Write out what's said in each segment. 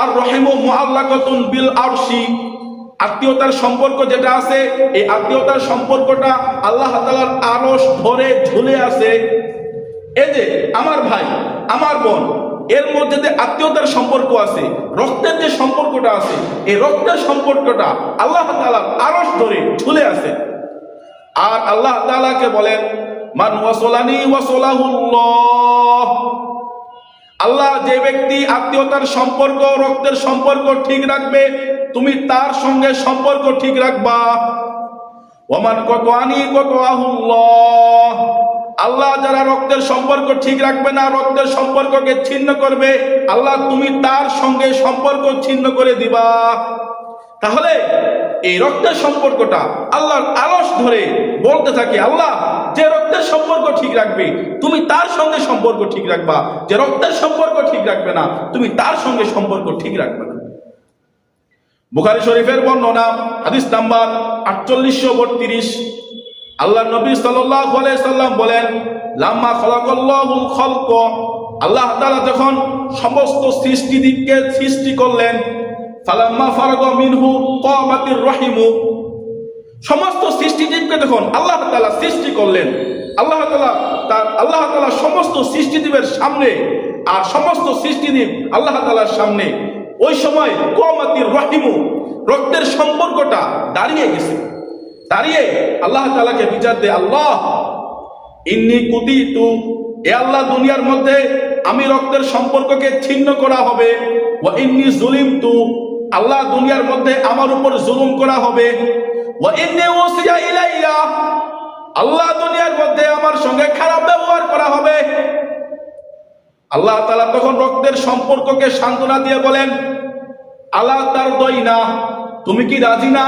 আর রহিমু মুআল্লাকাতুন বিল আরশি। আত্মীয়তার সম্পর্ক যেটা আছে, এই আত্মীয়তার সম্পর্কটা আল্লাহ তাআলার আরশ ধরে ঝুলে আছে। এই যে আমার ভাই, আমার বোন, এর মধ্যে যে আত্মীয়তার সম্পর্ক আছে, রক্তের যে সম্পর্কটা আছে, এই রক্তের সম্পর্কটা আল্লাহ তাআলার আরস ধরে ঝুলে আছে। আর আল্লাহ তালাকে বলেন, মান ওয়াসলানি ওয়াসলাহুল্লাহ। আল্লাহ যে ব্যক্তি আত্মীয়তার সম্পর্ক, রক্তের সম্পর্ক ঠিক রাখবে, তুমি তার সঙ্গে সম্পর্ক ঠিক রাখবা। ওমান কত আনি কত আহুল্লাহ আল্লাহ যারা রক্তের সম্পর্ক ঠিক রাখবে না, রক্তের সম্পর্ককে ছিন্ন করবে, আল্লাহ তুমি তার সঙ্গে সম্পর্ক ছিন্ন করে দিবা। তাহলে এই রক্তের সম্পর্কটা আল্লাহর আলস ধরে বলতে থাকি, আল্লাহ যে রক্তের সম্পর্ক ঠিক রাখবে, তুমি তার সঙ্গে সম্পর্ক ঠিক রাখবা। যে রক্তের সম্পর্ক ঠিক রাখবে না, তুমি তার সঙ্গে সম্পর্ক ঠিক রাখবে না। বুখারি শরীফের বর্ণনা, হাদিস নাম্বার আটচল্লিশশো বত্রিশ। আল্লাহ নবী সাল্লাম বলেন, লাম্মা খলাকাল্লাহুল খলক। আল্লাহ তাআলা যখন সমস্ত সৃষ্টিদিককে সৃষ্টি করলেন, ফালাম্মা ফারাগা মিনহু কামাতির রহিমু। সমস্ত সৃষ্টিজীবকে দেখুন, আল্লাহ তাআলা সৃষ্টি করলেন। আল্লাহ তালা তার, আল্লাহ তালা সমস্ত সৃষ্টিজীবের সামনে আর সমস্ত সৃষ্টিজীব আল্লাহ তালার সামনে। ওই সময় কামাতির রহিমু, রক্তের সম্পর্কটা দাঁড়িয়ে গেছে। দাঁড়িয়ে আল্লাহ তালাকে বিচার দে আল্লাহ, ইন্নি কুতি তু এ আল্লাহ দুনিয়ার মধ্যে আমি রক্তের সম্পর্ককে ছিন্ন করা হবে ও ইন্নি জুলিম তু আল্লাহ দুনিয়ার মধ্যে আমার উপর জুলুম করা হবে। আল্লাহ দুনিয়ার মধ্যে আমার সঙ্গে খারাপ ব্যবহার করা হবে। আল্লাহ তাআলা তখন রক্তের সম্পর্ককে সান্ত্বনা দিয়ে বলেন আল্লাহ তার দই না তুমি কি রাজি না?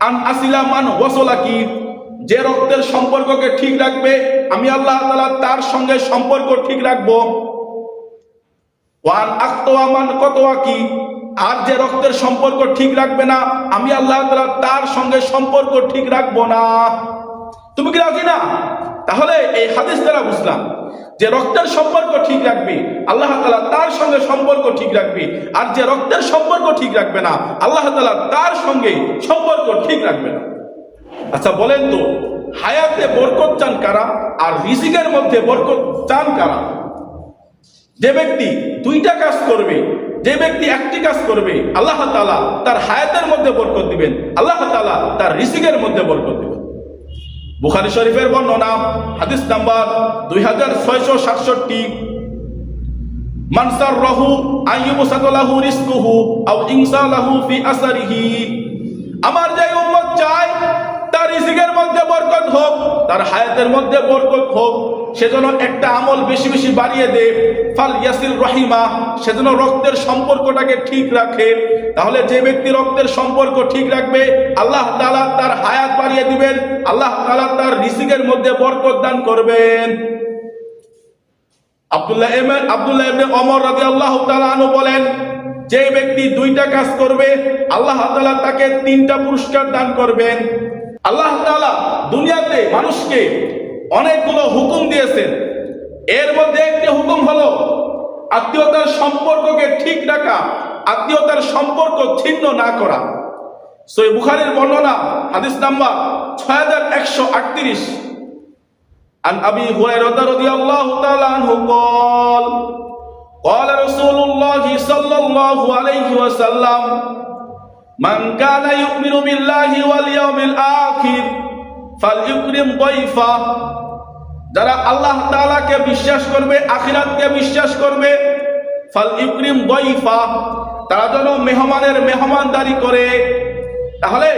আন আসিলা মান ওয়াসলা কি? যে রক্তের সম্পর্ককে ঠিক রাখবে, আমি আল্লাহ তালা তার সঙ্গে সম্পর্ক ঠিক রাখব। ওয়ান আক্তোয়া মান কতোয়া কি? আর যে রক্তের সম্পর্ক ঠিক রাখবে না, আমি আল্লাহ তাআলা তার সঙ্গে সম্পর্ক ঠিক রাখব না। তুমি কি রাজি না? তাহলে এই হাদিস দ্বারা বুঝলাম যে রক্তের সম্পর্ক ঠিক রাখবে, আল্লাহ তালা তার সঙ্গে সম্পর্ক ঠিক রাখবে, আর যে রক্তের সম্পর্ক ঠিক রাখবে না, আল্লাহ তালা তার সঙ্গে সম্পর্ক ঠিক রাখবে না। আচ্ছা বলেন তো, হায়াতে বরকত চান কারা আর রিজিকের মধ্যে বরকত চান কারা? যে ব্যক্তি দুইটা কাজ করবে যে ব্যক্তি একটি কাজ করবে, আল্লাহ তালা তার হায়াতের মধ্যে বরকত দিবেন, আল্লাহ তালা তার রিজিকের মধ্যে বরকত দিবেন। বুখারী শরীফের বর্ণনা, হাদিস নাম্বার দুই হাজার ছয়শো সাতষট্টি। মানসার রহু আইয়ুবসাতলাহু রিজকুহু আও ইনসালাহু ফি আসারিহি। আমার যে উম্মত চায় তার রিজিকের মধ্যে বরকত হোক, তার হায়াতের মধ্যে বরকত হোক সেজন্য একটা আমল বেশি বেশি বাড়িয়ে দে। ফাল ইয়াসিল রহিমা সেজন্য রক্তের সম্পর্কটাকে ঠিক রাখে। তাহলে যে ব্যক্তি রক্তের সম্পর্ক ঠিক রাখবে, আল্লাহ তালা তার হায়াত বাড়িয়ে দিবেন, আল্লাহ তালা তার রিজিকের মধ্যে বরকত দান করবেন। আব্দুল্লাহ ইবনে আব্দুল্লাহ ইবনে ওমর রাদিয়াল্লাহু তাআলা আনহু বলেন, যে ব্যক্তি দুইটা কাজ করবে, আল্লাহ তাআলা তাকে তিনটা পুরস্কার দান করবেন। আল্লাহ তাআলা দুনিয়াতে মানুষকে অনেকগুলো হুকুম দিয়েছেন এর মধ্যে একটি হুকুম হলো আত্মীয়তার সম্পর্ককে ঠিক রাখা আত্মীয়তার সম্পর্ক ছিন্ন না করা সই বুখারীর বর্ণনা হাদিস নাম্বার ছয় হাজার একশো আটত্রিশ عن أبي هريرة رضي الله تعالى عنه قال قال رسول الله صلى الله عليه وسلم মান কানা ইউমিনু বিল্লাহি ওয়াল ইয়াউমিল আখির ফালইউকরিম দাইফা। যারা আল্লাহ তাআলাকে বিশ্বাস করবে, আখিরাতকে বিশ্বাস করবে ফালইউকরিম দাইফা, তারা যেন মেহমানের মেহমানদারি করে। তাহলে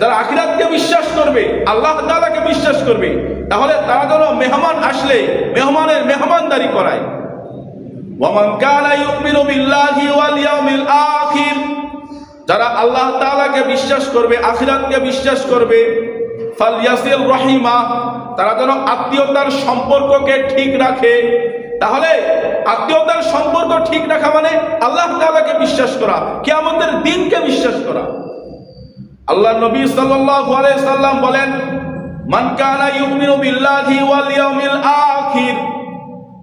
যারা আখিরাতকে বিশ্বাস করবে, আল্লাহ তাআলাকে বিশ্বাস করবে, তাহলে তারা যেন মেহমান আসলে, মেহমানের মেহমানদারি করায়। ওয়ামান কানা ইউমিনু বিল্লাহি ওয়াল ইয়াউমিল আখির যারা আল্লাহ তাআলাকে বিশ্বাস করবে, আখিরাতকে বিশ্বাস করবে ফালিয়াসিল রহিমা, তারা যেন আত্মীয়তার সম্পর্ককে ঠিক রাখে। তাহলে আত্মীয়তার সম্পর্ক ঠিক রাখা মানে আল্লাহ তাআলাকে বিশ্বাস করা, কিয়ামতের দিনকে বিশ্বাস করা। আল্লাহ নবী সাল্লাম বলেন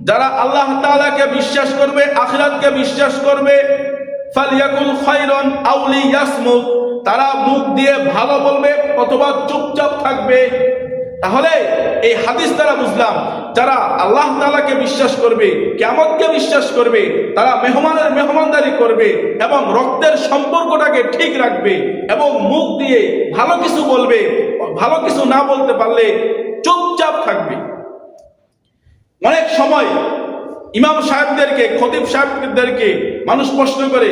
যারা আল্লাহ বিশ্বাস করবে, আখিরাতকে বিশ্বাস করবে ফালিয়াকুল খায়রান আও লিয়াসমুত তারা মুখ দিয়ে ভালো বলবে অথবা চুপচাপ থাকবে। তাহলে এই হাদিস দ্বারা বুঝলাম, যারা আল্লাহ তাআলাকে বিশ্বাস করবে কেমনকে বিশ্বাস করবে, তারা মেহমানের মেহমানদারি করবে এবং রক্তের সম্পর্কটাকে ঠিক রাখবে এবং মুখ দিয়ে ভালো কিছু বলবে, ভালো কিছু না বলতে পারলে চুপচাপ থাকবে। অনেক সময় ইমাম সাহেবদেরকে, খতিব সাহেবদেরকে মানুষ প্রশ্ন করে,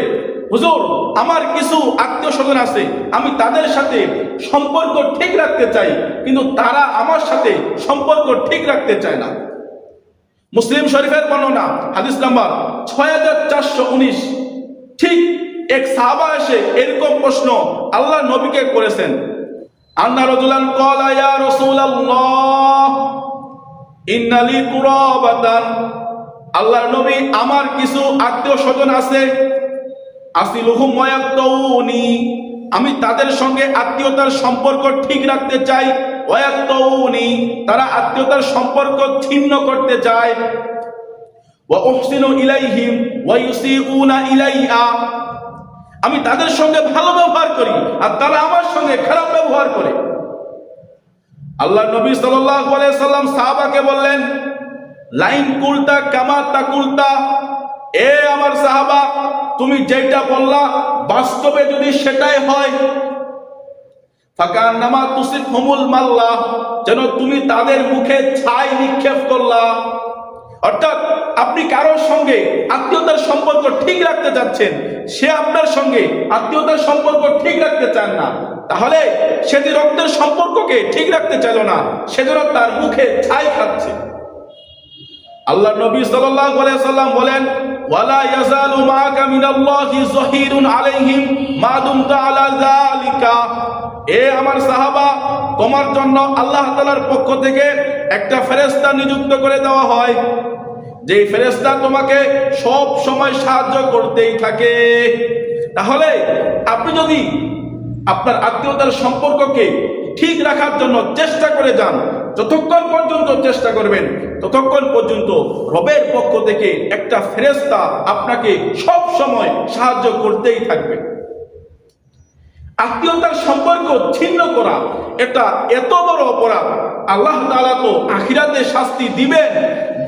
হুজুর, আমার কিছু আত্মীয় স্বজন আছে, আমি তাদের সাথে সম্পর্ক ঠিক রাখতে চাই, কিন্তু তারা আমার সাথে সম্পর্ক ঠিক রাখতে চায় না। মুসলিম শরীফের বর্ণনা, হাদিস নাম্বার ছয় হাজার চারশো উনিশ। ঠিক এক সাহাবা এসে এরকম প্রশ্ন আল্লাহ নবীকে করেছেন। আন্না রজুলান কলা ইয়া রাসূলুল্লাহ, ইন্নালি কুরাবাতান আল্লাহর নবী আমার কিছু আত্মীয় স্বজন আছে। আসিলুহুম ওয়ায়াক্তাউনি আমি তাদের সঙ্গে আত্মীয়তার সম্পর্ক ঠিক রাখতে চাই। ওয়ায়াক্তাউনি তারা আত্মীয়তার সম্পর্ক ছিন্ন করতে চায়। আমি তাদের সঙ্গে ভালো ব্যবহার করি আর তারা আমার সঙ্গে খারাপ ব্যবহার করে। আল্লাহ নবী সাল্লাম সাহাবাকে বললেন লাইন কুলতা কামা তাকুলতা এ আমার সাহাবা, তুমি যেটা বললা, বাস্তবে যদি সেটাই হয় ফাকান নামা তুসিফ হুমুল মাল্লা, যেন তুমি তাদের মুখে ছাই নিক্ষেপ করলা। অর্থাৎ আপনি কারোর সঙ্গে আত্মীয়তার সম্পর্ক ঠিক রাখতে চাচ্ছেন, সে আপনার সঙ্গে আত্মীয়তার সম্পর্ক ঠিক রাখতে চান না। তাহলে সে যে রক্তের সম্পর্ককে ঠিক রাখতে চাইল না সেজন্য তার মুখে ছাই খাচ্ছে। আল্লাহ নবী সাল্লাল্লাহু আলাইহি সাল্লাম বলেন, ওয়ালা ইয়াজালু মাআকা মিনাল্লাহি যহিরুন আলাইহিম মা দুমতা আলা যালিকা। এ আমার সাহাবা, তোমার জন্য আল্লাহ তাআলার পক্ষ থেকে একটা ফেরেশতা নিযুক্ত করে দেওয়া হয়। যে ফেরেশতা তোমাকে সব সময় সাহায্য করতেই থাকে। তাহলে আপনি যদি আপনার আত্মীয়তার সম্পর্ককে ঠিক রাখার জন্য চেষ্টা করে যান, যতক্ষণ পর্যন্ত চেষ্টা করবেন ততক্ষণ পর্যন্ত রবের পক্ষ থেকে একটা ফেরেস্তা আপনাকে সব সময় সাহায্য করতেই থাকবে। আত্মীয়তার সম্পর্ক ছিন্ন করা, এটা এত বড় অপরাধ। আল্লাহ তালা তো আখিরাতে শাস্তি দিবেন।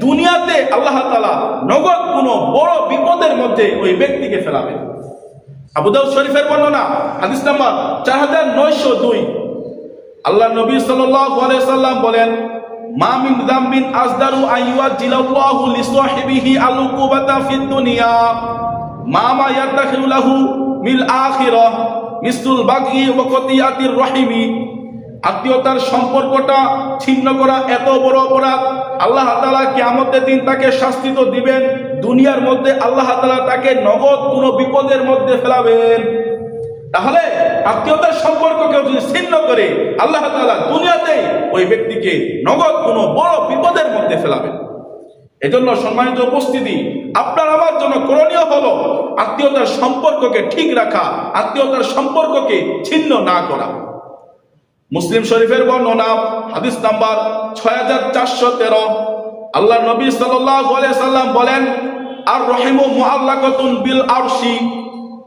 দুনিয়াতে আল্লাহ তালা নগদ কোনো বড় বিপদের মধ্যে ওই ব্যক্তিকে ফেলাবেন। আবু দাউদ শরীফের বর্ণনা, হাদিস নাম্বার চার হাজার নয়শো দুই। আল্লাহ নবী সাল্লাম বলেন মা মিন যামবিন আসদারু আইয়ুয়া জিলাল্লাহু লিসাহিবিহি আলুকুবাতা ফিদ দুনিয়া। মা মা ইয়াদাখিলু মিল আখিরাহ মিসলুল বাগি ওয়া কতিয়াতির রহিমি। আত্মীয়তার সম্পর্কটা ছিন্ন করা এত বড় অপরাধ। আল্লাহ তাআলা কিয়ামতের দিন তাকে শাস্তি তো দিবেন। দুনিয়ার মধ্যে আল্লাহ তাআলা তাকে নগদ কোনো বিপদের মধ্যে ফেলাবেন। তাহলে আত্মীয়তার সম্পর্ক কেউ যদি ছিন্ন করে, আল্লাহ তাআলা দুনিয়াতে ওই ব্যক্তিকে নগদ কোনো বড় বিপদের মধ্যে ফেলাবেন। এজন্য সম্মানিত উপস্থিতি, আপনার আমার জন্য করণীয় হলো আত্মীয়তার সম্পর্ককে ঠিক রাখা, আত্মীয়তার সম্পর্ককে ছিন্ন না করা। মুসলিম শরীফের বর্ণনা, হাদিস নাম্বার ছয় হাজার চারশো তেরো। আল্লাহ নবী সাল্লাম বলেন, আর রহিমু মুআল্লাকাতুন বিল আরশি।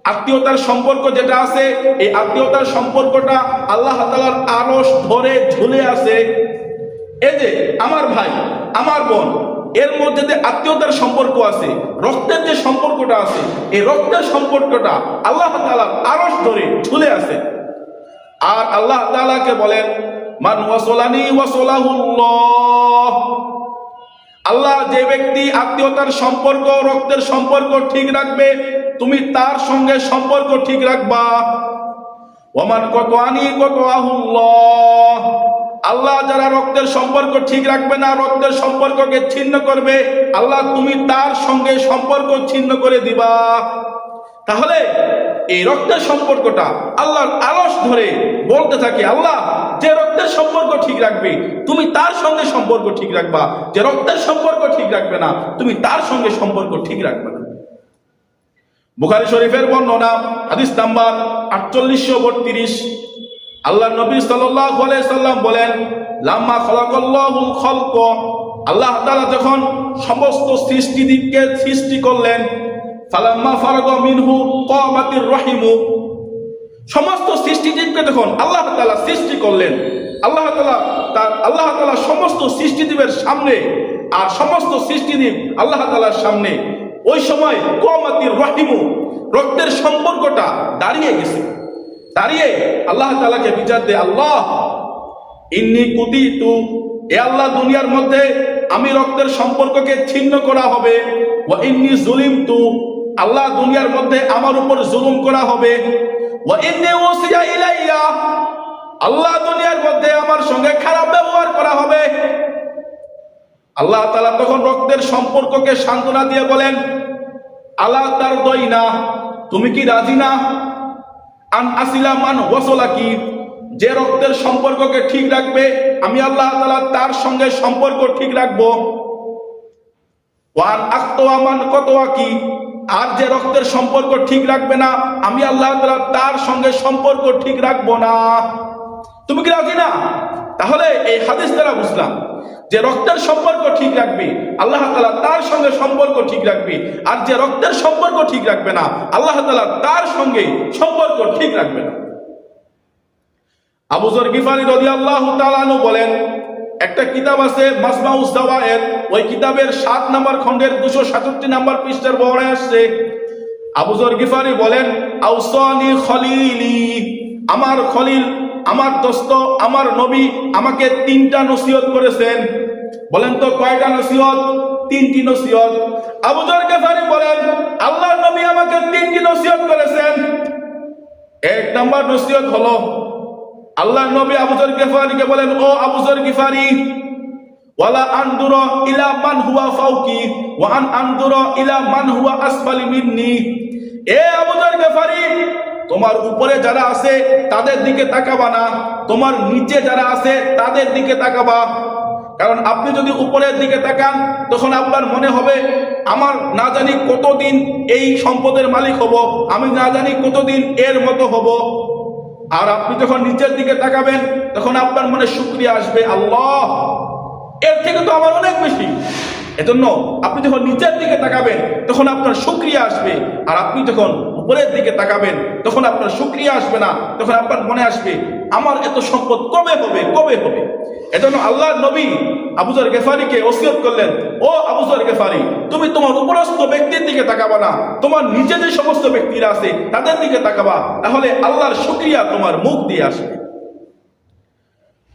আত্মীয়তার সম্পর্ক যেটা আছে, এই আত্মীয়তার সম্পর্কটা আল্লাহ তাআলার আরশ ধরে ঝুলে আছে। এই যে আমার ভাই, আমার বোন, এর মধ্যে যে আত্মীয়তার সম্পর্ক আছে, রক্তের যে সম্পর্কটা আছে, এই রক্তের সম্পর্কটা আল্লাহ তাআলার আরশ ধরে ঝুলে আছে। আর আল্লাহ তালাকে বলেন, মান ওয়াসলানি ওয়াসলাহুল্লাহ। আল্লাহ যে ব্যক্তি আত্মীয়তার সম্পর্ক, রক্তের সম্পর্ক ঠিক রাখবে, তুমি তার সঙ্গে সম্পর্ক ঠিক রাখবা। ওমান কত আনি কত আহুল্লাহ আল্লাহ যারা রক্তের সম্পর্ক ঠিক রাখবে না, রক্তের সম্পর্ককে ছিন্ন করবে, আল্লাহ তুমি তার সঙ্গে সম্পর্ক ছিন্ন করে দিবা। তাহলে এই রক্তের সম্পর্কটা আল্লাহর আলস ধরে বলতে থাকে, আল্লাহ যে রক্তের সম্পর্ক ঠিক রাখবে, তুমি তার সঙ্গে সম্পর্ক ঠিক রাখবা। যে রক্তের সম্পর্ক ঠিক রাখবে না, তুমি তার সঙ্গে সম্পর্ক ঠিক রাখবে না। বুখারী শরীফের বর্ণনা, হাদিস নাম্বার আটচল্লিশশো বত্রিশ। আল্লাহ নবী সাল্লাম বলেন, লাম্মা খালাকাল্লাহুল খলক। আল্লাহ তাআলা যখন সমস্ত সৃষ্টিদিককে সৃষ্টি করলেন, ফালাম্মা ফারাগ মিনহু কামাতির রহিমু। সমস্ত সৃষ্টিজীবকে যখন আল্লাহ তালা সৃষ্টি করলেন। আল্লাহ তালা তার, আল্লাহ তালা সমস্ত সৃষ্টিজীবের সামনে আর সমস্ত সৃষ্টিজীব আল্লাহ তালার সামনে। ওই সময় কামাতির রহিমু রক্তের সম্পর্কটা দাঁড়িয়ে গেছে। দাঁড়িয়ে আল্লাহ তালাকে বিচার দে আল্লাহ, ইন্নি কুতি তু এ আল্লাহ, দুনিয়ার মধ্যে আমি রক্তের সম্পর্ককে ছিন্ন করা হবে। ও ইন্নি জুলিম তু আল্লাহ, দুনিয়ার মধ্যে আমার উপর জুলুম করা হবে। আল্লাহ দুনিয়ার মধ্যে আমার সঙ্গে খারাপ ব্যবহার করা হবে। আল্লাহ তাআলা তখন রক্তের সম্পর্ককে সান্ত্বনা দিয়ে বলেন আল্লাহ তার দই না তুমি কি রাজি না? আন আসিলা মান ওয়াসলা কি? যে রক্তের সম্পর্ককে ঠিক রাখবে, আমি আল্লাহ তালা তার সঙ্গে সম্পর্ক ঠিক রাখব। ওয়ান আক্তোয়া মান কতোয়া কি? আর যে রক্তের সম্পর্ক ঠিক রাখবে না, আমি আল্লাহ তাআলা তার সঙ্গে সম্পর্ক ঠিক রাখব না। তুমি কি রাজি না? তাহলে এই হাদিস দ্বারা বুঝলাম যে রক্তের সম্পর্ক ঠিক রাখবে, আল্লাহ তালা তার সঙ্গে সম্পর্ক ঠিক রাখবে, আর যে রক্তের সম্পর্ক ঠিক রাখবে না, আল্লাহ তালা তার সঙ্গে সম্পর্ক ঠিক রাখবে না। আবুজর গিফারি রাদিয়াল্লাহু তাআলা আনহু বলেন একটা কিতাব আছে মাসমাউস জাওয়ায়ের ওই কিতাবের সাত নম্বর খণ্ডের দুশো সাতষট্টি নম্বর পৃষ্ঠার বহরে আসছে। আবুজর গিফারি বলেন, আউসানি খলিলি, আমার খলিল, আমার দোস্ত, আমার নবী আমাকে তিনটা নসিহত করেছেন। বলেন তো কয়টা নসিহত? তিনটি নসিহত। আবুজর গিফারি বলেন, আল্লাহর নবী আমাকে তিনটি নসিহত করেছেন। এক নম্বর নসিহত হলো আল্লাহ নবী আবুজর গিফারিকে বলেন, ও আবুজর গিফারি, ওয়ালা আনদুর ইলা মান হুয়া ফাউকি, ওয়া আন আনদুর ইলা মান হুয়া আসফালি মিন্নি। এ আবুজর গিফারি, তোমার উপরে যারা আছে, তাদের দিকে তাকাবা না। তোমার নিচে যারা আছে, তাদের দিকে তাকাবা। কারণ আপনি যদি উপরের দিকে তাকান, তখন আপনার মনে হবে, আমার না জানি কতদিন এই সম্পদের মালিক হব, আমি না জানি কতদিন এর মতো হব। আর আপনি যখন নিচের দিকে তাকাবেন, তখন আপনার মনে শুক্রিয়া আসবে, আল্লাহ! এর থেকে তো আমার অনেক বেশি। এজন্য আপনি যখন নিচের দিকে তাকাবেন, তখন আপনার শুক্রিয়া আসবে। আর আপনি যখন উপরের দিকে তাকাবেন, তখন আপনার শুক্রিয়া আসবে না, তখন আপনার মনে আসবে, আমার এত সম্পদ কবে হবে কবে হবে? এজন্য আল্লাহ নবী আবুজর গেফারিকে ওসিয়ত করলেন, ও আবুজর গেফারি, তুমি তোমার উপরস্থ ব্যক্তির দিকে তাকাবা না। তোমার নিচে যে সমস্ত ব্যক্তিরা আছে, তাদের দিকে তাকাবা। তাহলে আল্লাহর শুক্রিয়া তোমার মুখ দিয়ে আসবে।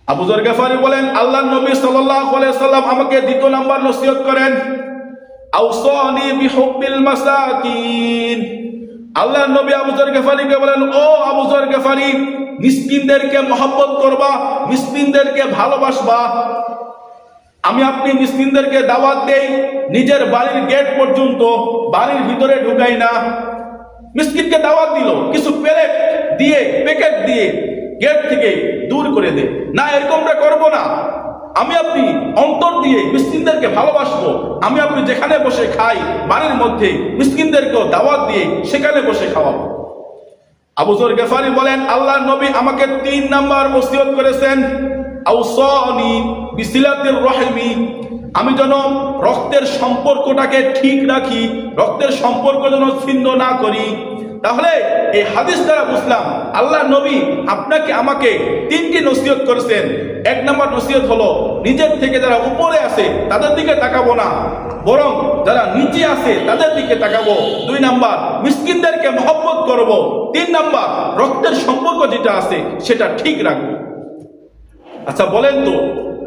আবুজর গেফারি বলেন, আল্লাহ নবী সাল্লাম আমাকে দ্বিতীয় নাম্বার নসিহত করেন আল্লাহ নবী আবুজর গেফারিকে বলেন, ও আবুজর গেফারি মিসকিনদেরকে মহব্বত করবা, মিসকিনদেরকে ভালোবাসবা। আমি আপনি মিসকিনদেরকে দাওয়াত দেই, নিজের বাড়ির গেট পর্যন্ত, বাড়ির ভিতরে ঢুকাই না। মিসকিনকে দাওয়াত দিল, কিছু প্লেট দিয়ে, প্যাকেট দিয়ে গেট থেকে দূর করে দে। না, এরকমটা করব না। আমি আপনি অন্তর দিয়ে মিসকিনদেরকে ভালোবাসবো। আমি আপনি যেখানে বসে খাই, বাড়ির মধ্যে মিসকিনদেরকেও দাওয়াত দিয়ে সেখানে বসে খাওয়াবো। আবুজর গেফারি বলেন আল্লাহ নবী আমাকে তিন নাম্বার ওসিয়ত করেছেন। আমি যেন রক্তের সম্পর্কটাকে ঠিক রাখি, রক্তের সম্পর্ক যেন ছিন্ন না করি। তাহলে এই হাদিস দ্বারা বুঝলাম আল্লাহ নবী আপনাকে আমাকে তিনটি নসিহত করেছেন। এক নম্বর নসিহত হলো, নিজের থেকে যারা উপরে আছে, তাদের দিকে তাকাবো না। বরং যারা নিচে আছে, তাদের দিকে তাকাবো। দুই নাম্বার, মিসকিনদেরকে মহব্বত করব। তিন নাম্বার, রক্তের সম্পর্ক যেটা আছে, সেটা ঠিক রাখব। আচ্ছা বলেন তো,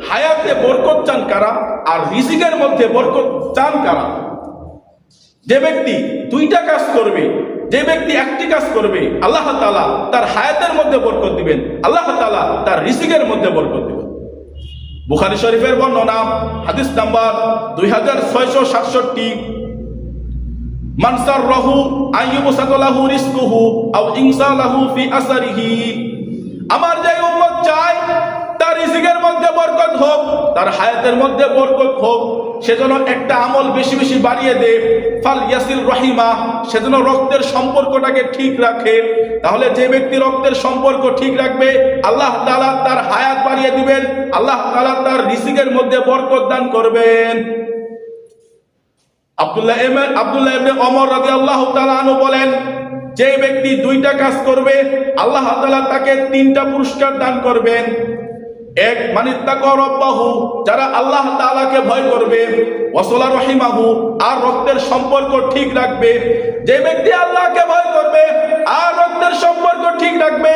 হায়াতে বরকত চান কারা আর রিজিকের মধ্যে বরকত চান কারা? যে ব্যক্তি দুইটা কাজ করবে, যে ব্যক্তি একটি কাজ করবে, আল্লাহ তালা তার হায়াতের মধ্যে বরকত দিবেন, আল্লাহ তালা তার রিজিকের মধ্যে বরকত দিবেন। বুখারি শরীফের বর্ণনা, হাদিস নাম্বার দুই হাজার ছয়শো সাতষট্টি। মানসার রহু আইয়ুবসাতলাহু রিস্কুহু আও ইনসালাহু ফি আসারিহি। আমার যে হোক তার হায়াতের মধ্যে বরকত হোক সেজন্য একটা আমল বেশি বেশি বাড়িয়ে দে। ফাল ইয়াসিল রহিমা সেজন্য রক্তের সম্পর্কটাকে ঠিক রাখে। তাহলে যে ব্যক্তি রক্তের সম্পর্ক ঠিক রাখবে, আল্লাহ তালা তার হায়াত বাড়িয়ে দিবেন, আল্লাহ তালা তার রিজিকের মধ্যে বরকত দান করবেন। আব্দুল্লাহ ইবনে আব্দুল্লাহ ইবনে ওমর রাদিয়াল্লাহু তাআলা আনহু বলেন যে ব্যক্তি দুইটা কাজ করবে, আল্লাহ তাআলা তাকে তিনটা পুরস্কার দান করবেন। এক মানিত্তাকা যারা আল্লাহ তাআলাকে ভয় করবে ওয়াসলা রহিমাহু, আর রক্তের সম্পর্ক ঠিক রাখবে। যে ব্যক্তি আল্লাহকে ভয় করবে, আর রক্তের সম্পর্ক ঠিক রাখবে,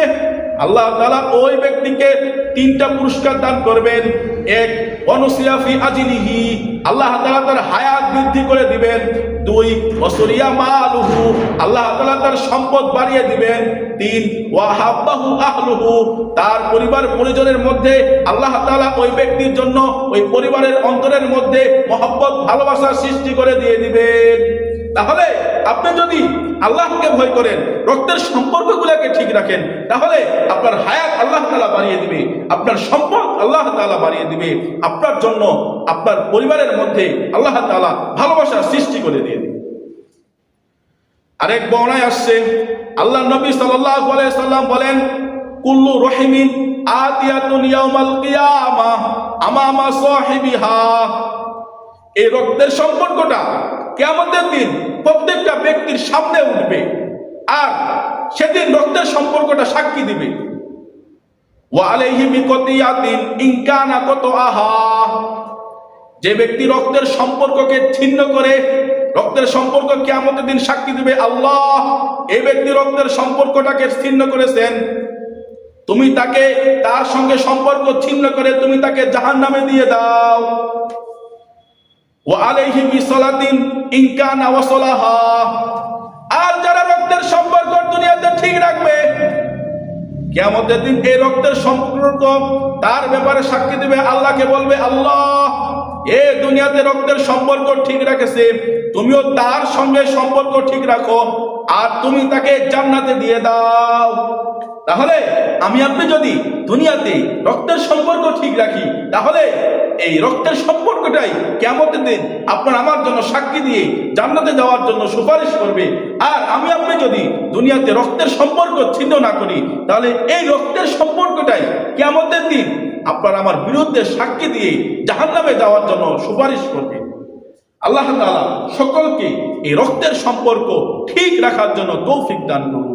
আল্লাহ তাআলা ওই ব্যক্তিকে তিনটা পুরস্কার দান করবেন। এক অনুসিয়াফি আজিলিহি, আল্লাহ তাআলা তার হায়াত বৃদ্ধি করে দিবেন। দুই ওসরিয়া মালুহু, আল্লাহ তাআলা তার সম্পদ বাড়িয়ে দিবেন। তিন, ওয়াহাব্বাহু আহলুহু, তার পরিবার পরিজনের মধ্যে আল্লাহ তাআলা ওই ব্যক্তির জন্য ওই পরিবারের অন্তরের মধ্যে মহব্বত, ভালোবাসা সৃষ্টি করে দিয়ে দিবেন। তাহলে আপনি যদি আল্লাহকে ভয় করেন, রক্তের সম্পর্কগুলোকে ঠিক রাখেন, তাহলে আপনার হায়াত আল্লাহ তাআলা বাড়িয়ে দিবে, আপনার সম্পদ আল্লাহ তাআলা বাড়িয়ে দিবে। আপনার জন্য আপনার পরিবারের মধ্যে আল্লাহ তাআলা ভালোবাসা সৃষ্টি করে দিবে। আরেক বর্ণায় আসছে, আল্লাহ নবী সাল্লাল্লাহু আলাইহি সাল্লাম বলেন, কুল্লু রহিমিন আতিয়াতুন ইয়াউমাল কিয়ামাহ আমামা সাহিবিহা। এই রক্তের সম্পর্কটা কিয়ামতের দিন প্রত্যেকটা ব্যক্তির সামনে উঠবে আর সেদিন রক্তের সম্পর্কটা সাক্ষী দিবে। ওয়া আলাইহি বিকতিয়াতিন ইনকানা কত আহা যে ব্যক্তি রক্তের সম্পর্ককে ছিন্ন করে, রক্তের সম্পর্ক কিয়ামতের দিন সাক্ষী দিবে আল্লাহ এই ব্যক্তি রক্তের সম্পর্কটাকে ছিন্ন করেছেন। তুমি তাকে তার সঙ্গে সম্পর্ক ছিন্ন করে তুমি তাকে জাহান নামে দিয়ে দাও। ও আলাইহি বিসলাতিন ইনকানা ওয়াসলাহা আর যারা রক্তের সম্পর্ক দুনিয়াতে ঠিক রাখবে, কিয়ামতের দিন এই রক্তের সম্পর্ক তার ব্যাপারে সাক্ষী দিবে, আল্লাহকে বলবে, আল্লাহ এ দুনিয়াতে রক্তের সম্পর্ক ঠিক রাখেছে, তুমিও তার সঙ্গে সম্পর্ক ঠিক রাখো, আর তুমি তাকে জান্নাতে দিয়ে দাও। তাহলে আমি আপনি যদি দুনিয়াতে রক্তের সম্পর্ক ঠিক রাখি, তাহলে এই রক্তের সম্পর্কটাই কেমতের দিন আপনার আমার জন্য সাক্ষী দিয়ে জান্নাতে যাওয়ার জন্য সুপারিশ করবে। আর আমি আপনি যদি দুনিয়াতে রক্তের সম্পর্ক ছিন্ন না করি, তাহলে এই রক্তের সম্পর্কটাই কেমতের দিন আপনার আমার বিরুদ্ধে সাক্ষী দিয়ে জাহান নামে যাওয়ার জন্য সুপারিশ করবে আল্লাহ সকলকে এই রক্তের সম্পর্ক ঠিক রাখার জন্য তৌফিক দান করুন।